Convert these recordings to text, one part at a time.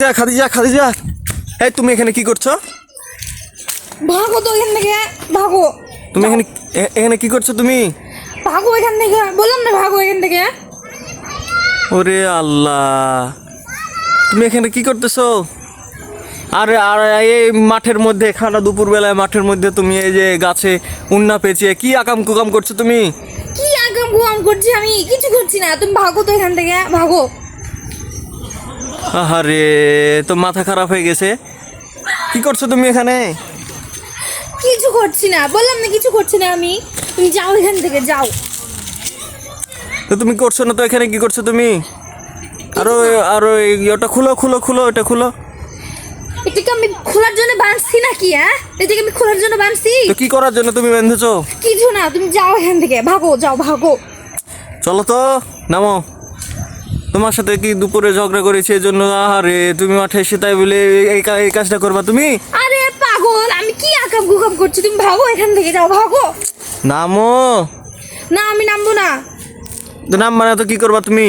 যা খাদিজা খাদিজা এই তুমি এখানে কি করছ? ভাগো তো এখান থেকে ভাগো। তুমি এখানে এ- এখানে কি করছ তুমি? ভাগো এখান থেকে বললাম না ভাগো এখান থেকে। ওরে আল্লাহ। তুমি এখানে কি করতেছো? আর আর এই মাঠের মধ্যে খানা দুপুর বেলায় মাঠের মধ্যে তুমি এই যে গাছে উন্না পেঁচিয়ে কি আকাম কুকাম করছ তুমি? কি আগাম গুয়াম করছি আমি? কিছু করছি না। তুমি ভাগো তো এখান থেকে ভাগো। আহারে তো মাথা খারাপ হয়ে গেছে। কি করছ তুমি এখানে? কিছু করছি না বললাম না কিছু করছি না আমি। তুমি যাও এখান থেকে যাও। তো তুমি করছ না তো এখানে কি করছ তুমি? আরও আরও ওটা খুলো খুলো খুলো ওটা খুলো। এটাকে আমি খোলার জন্য বাঁধছি নাকি হ্যাঁ? এটাকে আমি খোলার জন্য বাঁধছি? তো কি করার জন্য তুমি বেঁধেছো? কিছু না তুমি যাও এখান থেকে ভাগো যাও ভাগো। চলো তো নামো। তোমার সাথে কি দুপুরে ঝগড়া করেছি এই জন্য আরে তুমি মাঠে এসে তাই বলে এই কা- এই কাজটা করবা তুমি? আরে পাগল আমি কি আকাম গুকাম করছি? তুমি ভাগো এখান থেকে যাও ভাগো। নামো। না আমি নামবো না। তো নাম মানে তো কি করবা তুমি?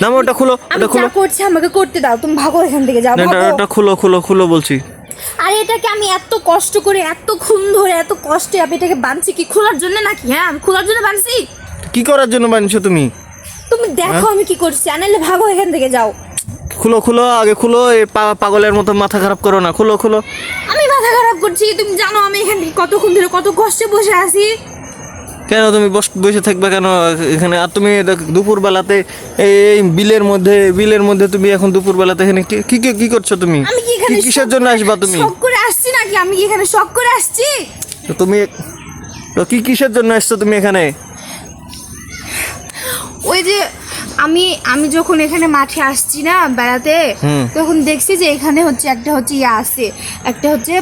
নামো ওটা খুলো আমি ওটা খুলো। যা করছি আমাকে করতে দাও। তুমি ভাগো এখান থেকে যাও না, এটা ভাগো। ওটা খুলো খুলো খুলো বলছি। আরে এটাকে আমি এত কষ্ট করে এত খুন ধরে এত কষ্টে আমি এটাকে বাঁধছি কি? খোলার জন্য নাকি? হ্যাঁ আমি খোলার জন্য বানছি। কি করার জন্য বানিয়েছো তুমি? তুমি দেখো আমি কি করছি। আনাইলে ভাগো এখান থেকে যাও। খুলো খুলো আগে খুলো এই পা- পাগলের মতো মাথা খারাপ করো না। খুলো খুলো। আমি মাথা খারাপ করছি তুমি জানো আমি এখান থেকে কতক্ষণ ধরে কত কষ্টে বসে আছি। কেন তুমি বস বসে থাকবে কেন এখানে? আর তুমি দুপুর বেলাতে এই এই বিলের মধ্যে বিলের মধ্যে তুমি এখন দুপুর বেলাতে এখানে কি কি কি- কি করছ তুমি? আমি কি এখানে কি- কিসের শখ- জন্য আসবা তুমি? শখ করে আসছি নাকি? আমি কি এখানে শখ করে আসছি? তো তুমি তো কি কিসের জন্য আসছো তুমি এখানে? ওই যে আমি আমি যখন এখানে মাঠে আসছি না বেড়াতে তখন দেখছি যে এখানে হচ্ছে একটা হচ্ছে ইয়া আছে একটা হচ্ছে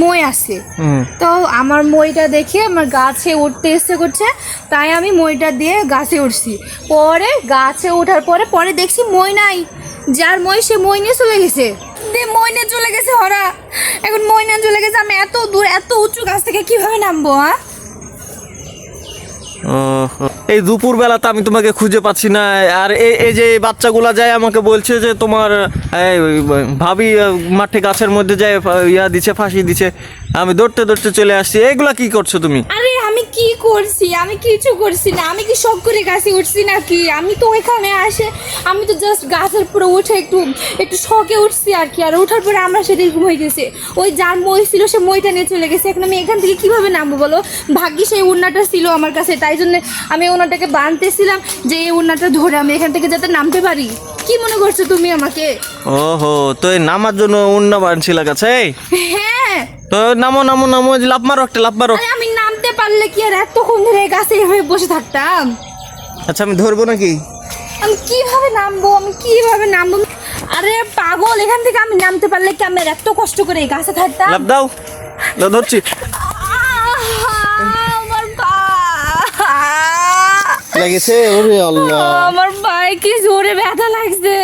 মই আছে। তো আমার মইটা দেখে আমার গাছে উঠতে ইচ্ছে করছে তাই আমি মইটা দিয়ে গাছে উঠছি। পরে গাছে ওঠার পরে পরে দেখছি মই নাই। যার মই সে মই নিয়ে চলে গেছে। দিয়ে মই নিয়ে চলে গেছে হরা। এখন মই নিয়ে চলে গেছে আমি এত দূর এত উঁচু গাছ থেকে কীভাবে নামবো হ্যাঁ? এই দুপুর বেলাতে আমি তোমাকে খুঁজে পাচ্ছি না। আর এই যে বাচ্চাগুলা যায়, আমাকে বলছে যে তোমার ভাবি মাঠে গাছের মধ্যে যায়, ইয়া দিছে, ফাঁসি দিছে। আমি দৌড়তে দৌড়তে চলে আসছি। এগুলা কি করছ তুমি? আরে করছি? আমি কিছু করছি না। আমি কি শখ করে গাছে উঠছি নাকি? আমি তো এখানে আসে আমি তো জাস্ট গাছের পুরো উঠে একটু একটু শখে উঠছি আর কি। আর ওঠার পরে আমরা সেটা এরকম হয়ে গেছে। ওই যার মই ছিল সে মইটা নিয়ে চলে গেছে। এখন আমি এখান থেকে কীভাবে নামবো বলো? ভাগ্যি সেই উন্নাটা ছিল আমার কাছে। তাই জন্য আমি ওনাটাকে বাঁধতেছিলাম যে এই উন্নাটা ধরে আমি এখান থেকে যাতে নামতে পারি। কি মনে করছ তুমি আমাকে? ওহো তো এই নামার জন্য অন্য বানছিল কাছে? হ্যাঁ। তো নামো নামো নামো লাভ মারো একটা লাভ মারো। আমি পারলে কি আর এতক্ষণ ধরে গাছে এভাবে বসে থাকতাম? আচ্ছা আমি ধরবো নাকি? আমি কীভাবে নামবো? আমি কীভাবে নামবো? আরে পাগল এখান থেকে আমি নামতে পারলে কি আমি এত কষ্ট করে এই গাছে থাকতাম? লাভ দাও। দাও ধরছি। আমার পা। লেগেছে? ওরে আল্লাহ। আমার পায়ে কি জোরে ব্যথা লাগছে।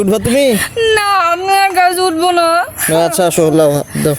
উঠবা তুমি? না আমি আর গাছ উঠবো না। আচ্ছা আসো দাও।